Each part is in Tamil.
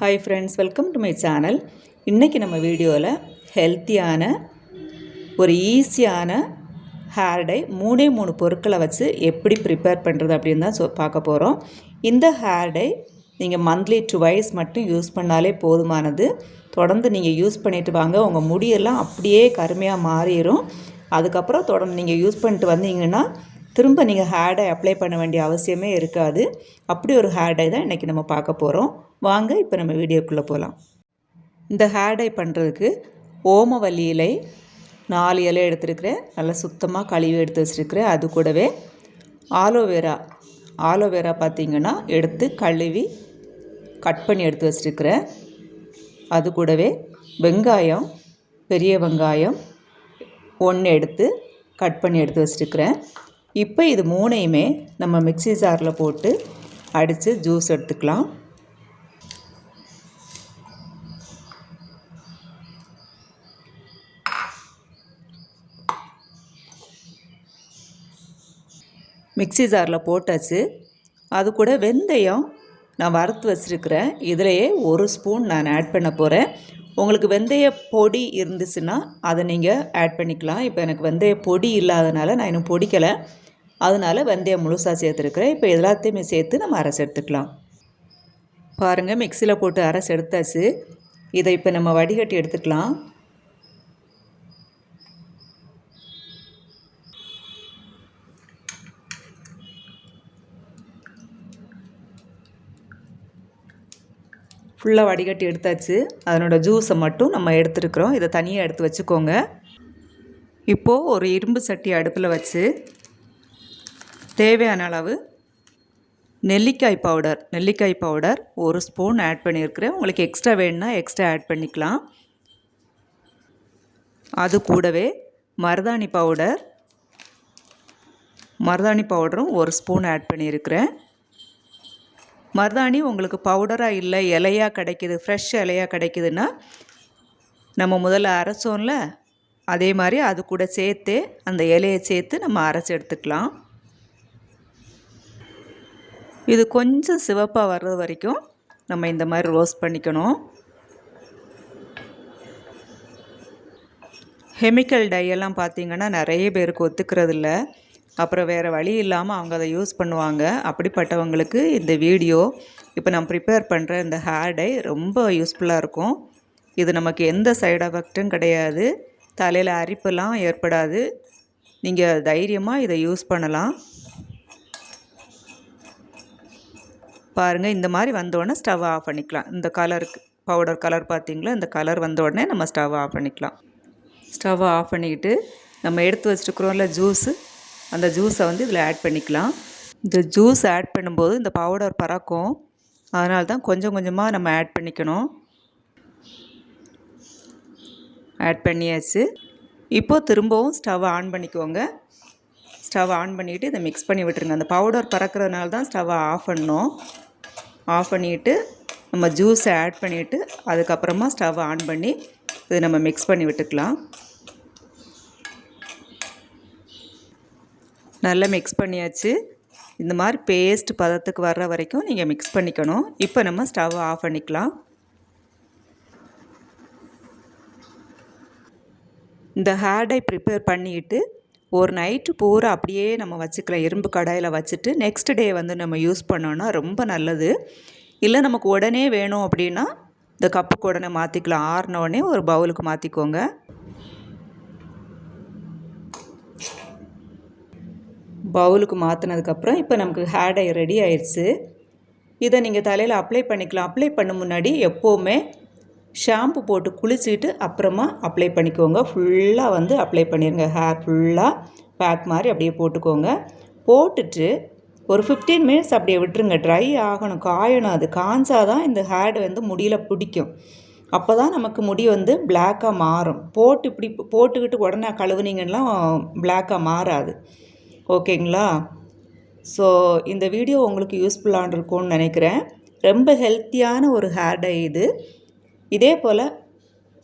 Hi friends welcome to my channel இன்றைக்கி நம்ம வீடியோவில் ஹெல்த்தியான ஒரு ஈஸியான ஹேர் டை மூணே மூணு பொருட்களை வச்சு எப்படி ப்ரிப்பேர் பண்ணுறது அப்படின்னு தான் சொ பார்க்க போகிறோம் இந்த ஹேர் டை நீங்கள் மந்த்லி டுவைஸ் மட்டும் யூஸ் பண்ணாலே போதுமானது. தொடர்ந்து நீங்கள் யூஸ் பண்ணிட்டு வாங்க. உங்கள் முடியெல்லாம் அப்படியே கருமையாக மாறிடும் அதுக்கப்புறம் தொடர்ந்து நீங்கள் யூஸ் பண்ணிட்டு வந்தீங்கன்னா திரும்ப நீங்கள் ஹேர் டை அப்ளை பண்ண வேண்டிய அவசியமே இருக்காது. அப்படி ஒரு ஹேர் டை தான் இன்றைக்கி நம்ம பார்க்க போகிறோம் வாங்க இப்போ நம்ம வீடியோக்குள்ளே போகலாம் இந்த ஹேர் டை பண்ணுறதுக்கு ஓமவல்லி இலை நாலு இலை எடுத்துருக்கிறேன். நல்லா சுத்தமாக கழுவி எடுத்து வச்சுருக்கிறேன். அது கூடவே ஆலோவேரா ஆலோவேரா பார்த்திங்கன்னா எடுத்து கழுவி கட் பண்ணி எடுத்து வச்சுருக்கிறேன். அது கூடவே வெங்காயம் பெரிய வெங்காயம் ஒன்று எடுத்து கட் பண்ணி எடுத்து வச்சுருக்கிறேன். இப்போ இது மூணையுமே நம்ம மிக்சி ஜாரில் போட்டு அடித்து ஜூஸ் எடுத்துக்கலாம். மிக்சி ஜாரில் போட்டாச்சு. அது கூட வெந்தயம் நான் வறுத்து வச்சுருக்கிறேன். இதிலையே ஒரு ஸ்பூன் நான் ஆட் பண்ண போகிறேன் உங்களுக்கு வெந்தய பொடி இருந்துச்சுன்னா அதை நீங்கள் ஆட் பண்ணிக்கலாம். இப்போ எனக்கு வெந்தய பொடி இல்லாதனால நான் இன்னும் பொடிக்கலை. அதனால் வெந்தயம் முழுசாக சேர்த்துருக்குறேன். இப்போ எல்லாத்தையுமே சேர்த்து நம்ம அரைச்சி எடுத்துக்கலாம். பாருங்கள் மிக்சியில் போட்டு அரைச்சி எடுத்தாச்சு. இதை இப்போ நம்ம வடிகட்டி எடுத்துக்கலாம். ஃபுல்லாக வடிகட்டி எடுத்தாச்சு. அதனோட ஜூஸை மட்டும் நம்ம எடுத்துருக்குறோம். இதை தனியாக எடுத்து வச்சுக்கோங்க. இப்போது ஒரு இரும்பு சட்டி அடுப்பில் வச்சு தேவையான அளவு நெல்லிக்காய் பவுடர் நெல்லிக்காய் பவுடர் ஒரு ஸ்பூன் ஆட் பண்ணியிருக்கிறேன். உங்களுக்கு எக்ஸ்ட்ரா வேணுன்னா எக்ஸ்ட்ரா ஆட் பண்ணிக்கலாம். அது கூடவே மருதாணி பவுடர் மருதாணி பவுடரும் ஒரு ஸ்பூன் ஆட் பண்ணியிருக்கிறேன். மருதாணி உங்களுக்கு பவுடராக இல்லை இலையாக கிடைக்கிது ஃப்ரெஷ் இலையாக கிடைக்குதுன்னா நம்ம முதல்ல அரைச்சோம்ல அதே மாதிரி அது கூட சேர்த்து அந்த இலையை சேர்த்து நம்ம அரைச்சி எடுத்துக்கலாம். இது கொஞ்சம் சிவப்பாக வர்றது வரைக்கும் நம்ம இந்த மாதிரி ரோஸ்ட் பண்ணிக்கணும். கெமிக்கல் டையெல்லாம் பார்த்திங்கன்னா நிறைய பேருக்கு ஒத்துக்கிறது இல்லை அப்புறம் வேறு வழி இல்லாமல் அவங்க அதை யூஸ் பண்ணுவாங்க. அப்படிப்பட்டவங்களுக்கு இந்த வீடியோ இப்போ நம்ம ப்ரிப்பேர் பண்ணுற இந்த ஹேர் டை ரொம்ப யூஸ்ஃபுல்லாக இருக்கும். இது நமக்கு எந்த சைடு எஃபெக்டும் கிடையாது. தலையில் அரிப்பெல்லாம் ஏற்படாது. நீங்கள் தைரியமாக இதை யூஸ் பண்ணலாம். பாருங்கள் இந்த மாதிரி வந்தோடனே ஸ்டவ் ஆஃப் பண்ணிக்கலாம். இந்த கலருக்கு பவுடர் கலர் பார்த்திங்களா? இந்த கலர் வந்த உடனே நம்ம ஸ்டவ் ஆஃப் பண்ணிக்கலாம். ஸ்டவ் ஆஃப் பண்ணிக்கிட்டு நம்ம எடுத்து வச்சுருக்குறோம்ல ஜூஸு அந்த ஜூஸை வந்து இதில் ஆட் பண்ணிக்கலாம். இந்த ஜூஸ் ஆட் பண்ணும்போது இந்த பவுடர் பறக்கும். அதனால தான் கொஞ்சம் கொஞ்சமாக நம்ம ஆட் பண்ணிக்கணும். ஆட் பண்ணியாச்சு. இப்போது திரும்பவும் ஸ்டவ் ஆன் பண்ணிக்கோங்க. ஸ்டவ் ஆன் பண்ணிக்கிட்டு இதை மிக்ஸ் பண்ணி விட்டுருங்க. அந்த பவுடர் பறக்கிறதுனால தான் ஸ்டவ்வை ஆஃப் பண்ணணும் ஆஃப் பண்ணிவிட்டு நம்ம ஜூஸை ஆட் பண்ணிவிட்டு அதுக்கப்புறமா ஸ்டவ் ஆன் பண்ணி இதை நம்ம மிக்ஸ் பண்ணி விட்டுக்கலாம். நல்லா மிக்ஸ் பண்ணியாச்சு. இந்த மாதிரி பேஸ்ட் பதத்துக்கு வர்ற வரைக்கும் நீங்கள் மிக்ஸ் பண்ணிக்கணும். இப்போ நம்ம ஸ்டவ் ஆஃப் பண்ணிக்கலாம். இந்த ஹேர் டை ப்ரிப்பேர் பண்ணிவிட்டு ஒரு நைட்டு பூரா அப்படியே நம்ம வச்சுக்கலாம் இரும்பு கடாயில் வச்சுட்டு நெக்ஸ்ட் டே வந்து நம்ம யூஸ் பண்ணோன்னா ரொம்ப நல்லது. இல்லை நமக்கு உடனே வேணும் அப்படின்னா இந்த கப்புக்கு உடனே மாற்றிக்கலாம் ஆறினோடனே ஒரு பவுலுக்கு மாற்றிக்கோங்க பவுலுக்கு மாற்றினதுக்கப்புறம் இப்போ நமக்கு ஹேர் டை ரெடி ஆயிடுச்சு இதை நீங்கள் தலையில் அப்ளை பண்ணிக்கலாம். அப்ளை பண்ண முன்னாடி எப்போவுமே ஷாம்பு போட்டு குளிச்சுட்டு அப்புறமா அப்ளை பண்ணிக்கோங்க. ஃபுல்லாக வந்து அப்ளை பண்ணிடுங்க ஹேர் ஃபுல்லாக பேக் மாதிரி அப்படியே போட்டுக்கோங்க. போட்டுட்டு ஒரு ஃபிஃப்டீன் மினிட்ஸ் அப்படியே விட்டுருங்க. ட்ரை ஆகணும். காயணும். அது காஞ்சாதான் இந்த ஹேர் வந்து முடியில் பிடிக்கும். அப்போ தான் நமக்கு முடி வந்து பிளாக்காக மாறும். போட்டு இப்படி போட்டுக்கிட்டு உடனே கழுவுனீங்கன்னா பிளாக்காக மாறாது. ஓகேங்களா? ஸோ இந்த வீடியோ உங்களுக்கு யூஸ்ஃபுல்லாக இருக்கும்னு நினைக்கிறேன். ரொம்ப ஹெல்த்தியான ஒரு ஹேர் டை இது. இதே போல்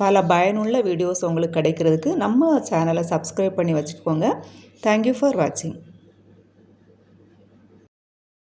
பல பயனுள்ள வீடியோஸ் உங்களுக்கு கிடைக்கிறதுக்கு நம்ம சேனலை சப்ஸ்கிரைப் பண்ணி வச்சுக்கோங்க. தேங்க்யூ ஃபார் வாட்சிங்